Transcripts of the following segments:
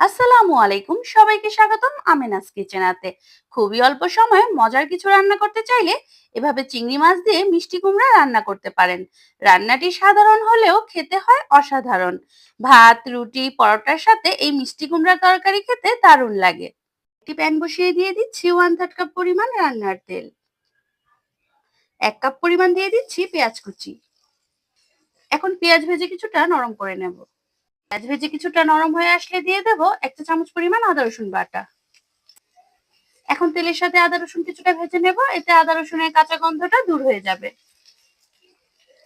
আসসালামু আলাইকুম। সবাইকে স্বাগতম আমিনাস কিচেনাতে খুবই অল্প সময়ে মজার কিছু রান্না করতে চাইলে এভাবে চিংড়ি মাছ দিয়ে মিষ্টি কুমড়া রান্না করতে পারেন। রান্নাটি সাধারণ হলেও খেতে হয় অসাধারণ। ভাত, রুটি, পরোটার সাথে এই মিষ্টি কুমড়ার তরকারি খেতে দারুণ লাগে। একটি প্যান বসিয়ে দিয়ে দিচ্ছি ওয়ান থার্ড কাপ পরিমাণ রান্নার তেল। এক কাপ পরিমাণ দিয়ে দিচ্ছি পেঁয়াজ কুচি। এখন পেঁয়াজ ভেজে কিছুটা নরম করে নেব। পেঁয়াজ ভেজে কিছুটা নরম হয়ে আসলে দিয়ে দেবো একটা চামচ পরিমাণ আদা রসুন বাটা। এখন তেলের সাথে আদা রসুন কিছুটা ভেজে নেব, এতে আদা রসুনের কাঁচা গন্ধটা দূর হয়ে যাবে।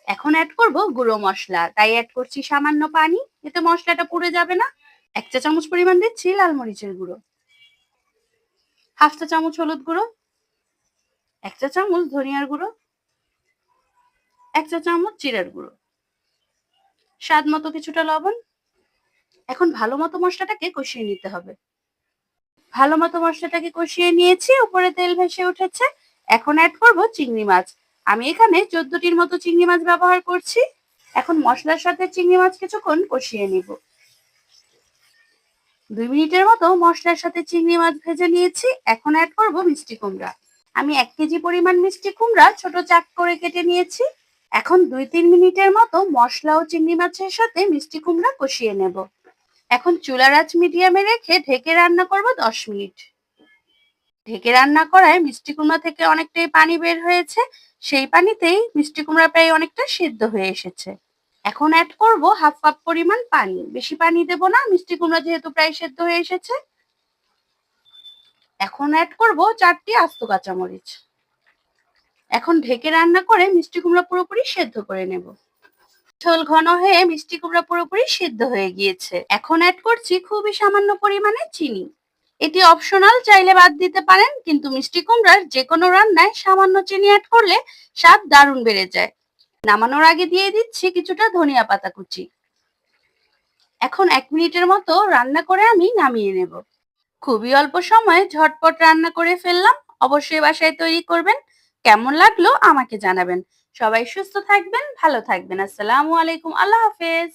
এখন অ্যাড করব গুঁড়ো মশলা, তাই অ্যাড করছি সামান্য পানি, এতে মশলাটা পুড়ে যাবে না। এক চা চামচ পরিমাণ দিচ্ছি লাল মরিচের গুঁড়ো। হাফ চা চামচ হলুদ গুঁড়ো, এক চা চামচ ধনিয়ার গুঁড়ো, এক চা চামচ জিরার গুঁড়ো। স্বাদ মতো কিছুটা লবণ এখন ভালো মতো মশলাটাকে কষিয়ে নিতে হবে। ভালো মতো মশলাটাকে কষিয়ে নিয়েছি, উপরে তেল ভেসে উঠেছে। এখন অ্যাড করব চিংড়ি মাছ। আমি এখানে চোদ্দটির মতো চিংড়ি মাছ ব্যবহার করছি। এখন মশলার সাথে চিংড়ি মাছ কিছুক্ষণ কষিয়ে নিব। দুই মিনিটের মতো মশলার সাথে চিংড়ি মাছ ভেজে নিয়েছি। এখন অ্যাড করব মিষ্টি কুমড়া। আমি এক কেজি পরিমাণ মিষ্টি কুমড়া ছোট চাক করে কেটে নিয়েছি। এখন দুই তিন মিনিটের মতো মশলা ও চিংড়ি মাছের সাথে মিষ্টি কুমড়া কষিয়ে নেব। এখন চুলার আঁচ মিডিয়ামে রেখে ঢেকে রান্না করব দশ মিনিট। ঢেকে রান্না করায় মিষ্টি কুমড়া থেকে অনেকটাই পানি বের হয়েছে। সেই পানিতেই মিষ্টি কুমড়া প্রায় অনেকটা সিদ্ধ হয়ে এসেছে। এখন অ্যাড করব হাফ কাপ পরিমাণ পানি। বেশি পানি দেব না, মিষ্টি কুমড়া যেহেতু প্রায় সেদ্ধ হয়ে এসেছে। এখন অ্যাড করব চারটি আস্ত কাঁচামরিচ। এখন ঢেকে রান্না করে মিষ্টি কুমড়া পুরোপুরি সেদ্ধ করে নেব। ঝোল ঘন হয়ে মিষ্টি কুমড়া পুরোপুরি সিদ্ধ হয়ে গিয়েছে। এখন অ্যাড করছি খুবই সামান্য পরিমাণে চিনি। এটি অপশনাল চাইলে বাদ দিতে পারেন, কিন্তু মিষ্টি কুমড়ার যে কোনো রান্নায় সামান্য চিনি অ্যাড করলে স্বাদ দারুণ বেড়ে যায়। নামানোর আগে দিয়ে দিচ্ছি কিছুটা ধনিয়া পাতা কুচি। এখন এক মিনিটের মতো রান্না করে আমি নামিয়ে নেব। খুবই অল্প সময়ে ঝটপট রান্না করে ফেললাম। অবশ্যই বাসায় তৈরি করবেন। কেমন লাগল আমাকে জানাবেন। সবাই সুস্থ থাকবেন ভালো থাকবেন। আসসালামু আলাইকুম আল্লাহ হাফেজ।